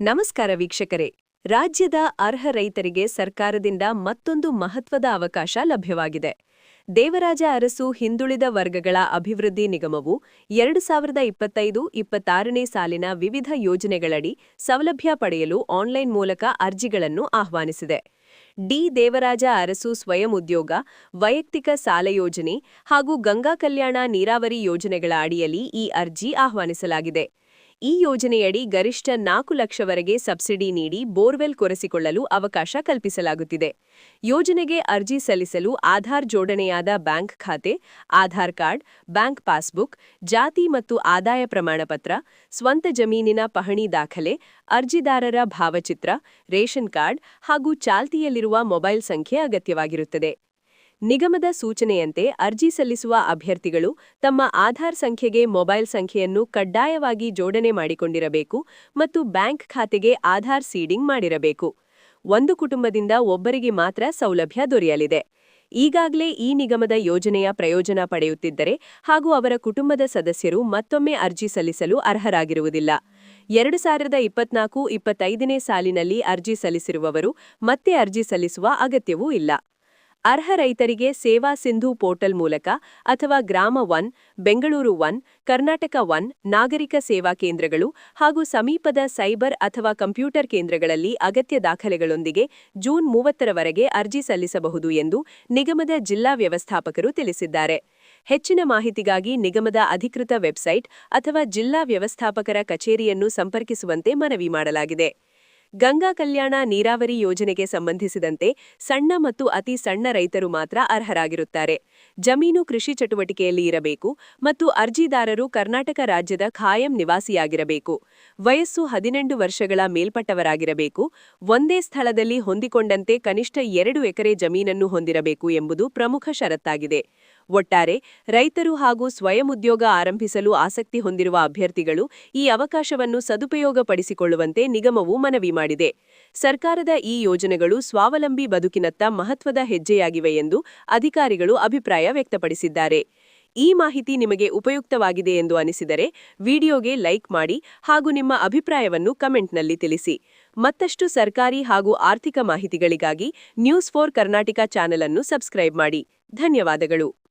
ನಮಸ್ಕಾರ ವೀಕ್ಷಕರೇ. ರಾಜ್ಯದ ಅರ್ಹ ರೈತರಿಗೆ ಸರ್ಕಾರದಿಂದ ಮತ್ತೊಂದು ಮಹತ್ವದ ಅವಕಾಶ ಲಭ್ಯವಾಗಿದೆ. ದೇವರಾಜ ಅರಸು ಹಿಂದುಳಿದ ವರ್ಗಗಳ ಅಭಿವೃದ್ಧಿ ನಿಗಮವು ಎರಡು ಸಾವಿರದ ಇಪ್ಪತ್ತೈದು ಇಪ್ಪತ್ತಾರನೇ ಸಾಲಿನ ವಿವಿಧ ಯೋಜನೆಗಳಡಿ ಸೌಲಭ್ಯ ಪಡೆಯಲು ಆನ್ಲೈನ್ ಮೂಲಕ ಅರ್ಜಿಗಳನ್ನು ಆಹ್ವಾನಿಸಿದೆ. ಡಿ. ದೇವರಾಜ ಅರಸು ಸ್ವಯಂ ಉದ್ಯೋಗ, ವೈಯಕ್ತಿಕ ಸಾಲ ಯೋಜನೆ ಹಾಗೂ ಗಂಗಾ ಕಲ್ಯಾಣ ನೀರಾವರಿ ಯೋಜನೆಗಳ ಅಡಿಯಲ್ಲಿ ಈ ಅರ್ಜಿ ಆಹ್ವಾನಿಸಲಾಗಿದೆ. ಈ ಯೋಜನೆಯಡಿ ಗರಿಷ್ಠ ನಾಲ್ಕು ಲಕ್ಷವರೆಗೆ ಸಬ್ಸಿಡಿ ನೀಡಿ ಬೋರ್ವೆಲ್ ಕೊರೆಸಿಕೊಳ್ಳಲು ಅವಕಾಶ ಕಲ್ಪಿಸಲಾಗುತ್ತಿದೆ. ಯೋಜನೆಗೆ ಅರ್ಜಿ ಸಲ್ಲಿಸಲು ಆಧಾರ್ ಜೋಡಣೆಯಾದ ಬ್ಯಾಂಕ್ ಖಾತೆ, ಆಧಾರ್ ಕಾರ್ಡ್, ಬ್ಯಾಂಕ್ ಪಾಸ್ಬುಕ್, ಜಾತಿ ಮತ್ತು ಆದಾಯ ಪ್ರಮಾಣಪತ್ರ, ಸ್ವಂತ ಜಮೀನಿನ ಪಹಣಿ ದಾಖಲೆ, ಅರ್ಜಿದಾರರ ಭಾವಚಿತ್ರ, ರೇಷನ್ ಕಾರ್ಡ್ ಹಾಗೂ ಚಾಲ್ತಿಯಲ್ಲಿರುವ ಮೊಬೈಲ್ ಸಂಖ್ಯೆ ಅಗತ್ಯವಾಗಿರುತ್ತದೆ. ನಿಗಮದ ಸೂಚನೆಯಂತೆ ಅರ್ಜಿ ಸಲ್ಲಿಸುವ ಅಭ್ಯರ್ಥಿಗಳು ತಮ್ಮ ಆಧಾರ್ ಸಂಖ್ಯೆಗೆ ಮೊಬೈಲ್ ಸಂಖ್ಯೆಯನ್ನು ಕಡ್ಡಾಯವಾಗಿ ಜೋಡಣೆ ಮಾಡಿಕೊಂಡಿರಬೇಕು ಮತ್ತು ಬ್ಯಾಂಕ್ ಖಾತೆಗೆ ಆಧಾರ್ ಸೀಡಿಂಗ್ ಮಾಡಿರಬೇಕು. ಒಂದು ಕುಟುಂಬದಿಂದ ಒಬ್ಬರಿಗೆ ಮಾತ್ರ ಸೌಲಭ್ಯ ದೊರೆಯಲಿದೆ. ಈಗಾಗಲೇ ಈ ನಿಗಮದ ಯೋಜನೆಯ ಪ್ರಯೋಜನ ಪಡೆಯುತ್ತಿದ್ದರೆ ಹಾಗೂ ಅವರ ಕುಟುಂಬದ ಸದಸ್ಯರು ಮತ್ತೊಮ್ಮೆ ಅರ್ಜಿ ಸಲ್ಲಿಸಲು ಅರ್ಹರಾಗಿರುವುದಿಲ್ಲ. ಎರಡು ಸಾವಿರದ ಇಪ್ಪತ್ನಾಲ್ಕು ಇಪ್ಪತ್ತೈದನೇ ಸಾಲಿನಲ್ಲಿ ಅರ್ಜಿ ಸಲ್ಲಿಸಿರುವವರು ಮತ್ತೆ ಅರ್ಜಿ ಸಲ್ಲಿಸುವ ಅಗತ್ಯವೂ ಇಲ್ಲ. ಅರ್ಹ ರೈತರಿಗೆ ಸೇವಾ ಸಿಂಧು ಪೋರ್ಟಲ್ ಮೂಲಕ ಅಥವಾ Grama one, Bengaluru one, Karnataka one ನಾಗರಿಕ ಸೇವಾ ಕೇಂದ್ರಗಳು ಹಾಗೂ ಸಮೀಪದ ಸೈಬರ್ ಅಥವಾ ಕಂಪ್ಯೂಟರ್ ಕೇಂದ್ರಗಳಲ್ಲಿ ಅಗತ್ಯ ದಾಖಲೆಗಳೊಂದಿಗೆ ಜೂನ್ ಮೂವತ್ತರವರೆಗೆ ಅರ್ಜಿ ಸಲ್ಲಿಸಬಹುದು ಎಂದು ನಿಗಮದ ಜಿಲ್ಲಾ ವ್ಯವಸ್ಥಾಪಕರು ತಿಳಿಸಿದ್ದಾರೆ. ಹೆಚ್ಚಿನ ಮಾಹಿತಿಗಾಗಿ ನಿಗಮದ ಅಧಿಕೃತ ವೆಬ್ಸೈಟ್ ಅಥವಾ ಜಿಲ್ಲಾ ವ್ಯವಸ್ಥಾಪಕರ ಕಚೇರಿಯನ್ನು ಸಂಪರ್ಕಿಸುವಂತೆ ಮನವಿ ಮಾಡಲಾಗಿದೆ. ಗಂಗಾ ಕಲ್ಯಾಣ ನೀರಾವರಿ ಯೋಜನೆಗೆ ಸಂಬಂಧಿಸಿದಂತೆ ಸಣ್ಣ ಮತ್ತು ಅತಿ ಸಣ್ಣ ರೈತರು ಮಾತ್ರ ಅರ್ಹರಾಗಿರುತ್ತಾರೆ. ಜಮೀನು ಕೃಷಿ ಚಟುವಟಿಕೆಯಲ್ಲಿ ಇರಬೇಕು ಮತ್ತು ಅರ್ಜಿದಾರರು ಕರ್ನಾಟಕ ರಾಜ್ಯದ ಖಾಯಂ ನಿವಾಸಿಯಾಗಿರಬೇಕು. ವಯಸ್ಸು ಹದಿನೆಂಟು ವರ್ಷಗಳ ಮೇಲ್ಪಟ್ಟವರಾಗಿರಬೇಕು. ಒಂದೇ ಸ್ಥಳದಲ್ಲಿ ಹೊಂದಿಕೊಂಡಂತೆ ಕನಿಷ್ಠ ಎರಡು ಎಕರೆ ಜಮೀನನ್ನು ಹೊಂದಿರಬೇಕು ಎಂಬುದು ಪ್ರಮುಖ ಷರತ್ತಾಗಿದೆ. ಒಟ್ಟಾರೆ, ರೈತರು ಹಾಗೂ ಸ್ವಯಂ ಉದ್ಯೋಗ ಆರಂಭಿಸಲು ಆಸಕ್ತಿ ಹೊಂದಿರುವ ಅಭ್ಯರ್ಥಿಗಳು ಈ ಅವಕಾಶವನ್ನು ಸದುಪಯೋಗಪಡಿಸಿಕೊಳ್ಳುವಂತೆ ನಿಗಮವು ಮನವಿ ಮಾಡಿದೆ. ಸರ್ಕಾರದ ಈ ಯೋಜನೆಗಳು ಸ್ವಾವಲಂಬಿ ಬದುಕಿನತ್ತ ಮಹತ್ವದ ಹೆಜ್ಜೆಯಾಗಿವೆ ಎಂದು ಅಧಿಕಾರಿಗಳು ಅಭಿಪ್ರಾಯ ವ್ಯಕ್ತಪಡಿಸಿದ್ದಾರೆ. ಈ ಮಾಹಿತಿ ನಿಮಗೆ ಉಪಯುಕ್ತವಾಗಿದೆ ಎಂದು ಅನಿಸಿದರೆ ವಿಡಿಯೋಗೆ ಲೈಕ್ ಮಾಡಿ ಹಾಗೂ ನಿಮ್ಮ ಅಭಿಪ್ರಾಯವನ್ನು ಕಮೆಂಟ್ನಲ್ಲಿ ತಿಳಿಸಿ. ಮತ್ತಷ್ಟು ಸರ್ಕಾರಿ ಹಾಗೂ ಆರ್ಥಿಕ ಮಾಹಿತಿಗಳಿಗಾಗಿ ನ್ಯೂಸ್ ಫೋರ್ ಕರ್ನಾಟಕ ಚಾನೆಲ್ ಅನ್ನು ಸಬ್ಸ್ಕ್ರೈಬ್ ಮಾಡಿ. ಧನ್ಯವಾದಗಳು.